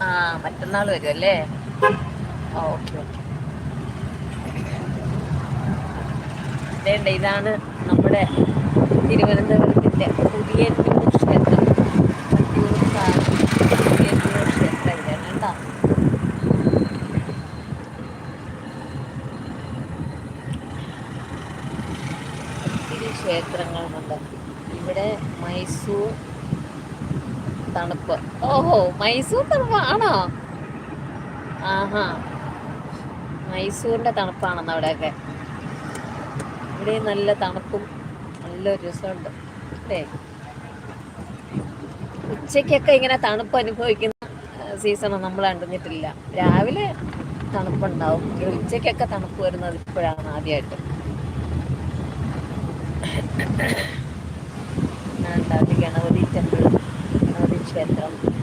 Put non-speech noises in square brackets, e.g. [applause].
ആ മറ്റന്നാൾ വരും അല്ലേ ആ ഓക്കെ ഓക്കെ. വേണ്ട ഇതാണ് നമ്മുടെ തിരുവനന്തപുരത്തിന്റെ പുതിയ ക്ഷേത്രം ക്ഷേത്രങ്ങളുണ്ട്. ഇവിടെ മൈസൂർ തണുപ്പ്. ഓഹോ മൈസൂർ തണുപ്പ് ആണോ? ആഹാ. മൈസൂരിന്റെ തണുപ്പാണെന്ന് അവിടെയൊക്കെ. ഇവിടെ നല്ല തണുപ്പും നല്ലൊരു രസമുണ്ട് അല്ലേ? ഉച്ചയ്ക്കൊക്കെ ഇങ്ങനെ തണുപ്പ് അനുഭവിക്കുന്ന സീസൺ നമ്മൾ കണ്ടിട്ടില്ല. രാവിലെ തണുപ്പുണ്ടാവും. ഉച്ചയ്ക്കൊക്കെ തണുപ്പ് വരുന്നത് ഇപ്പോഴാണ് ആദ്യമായിട്ട് [clears throat] ഗണപതി ടെമ്പിൾ. ഗണപതി ക്ഷേത്രം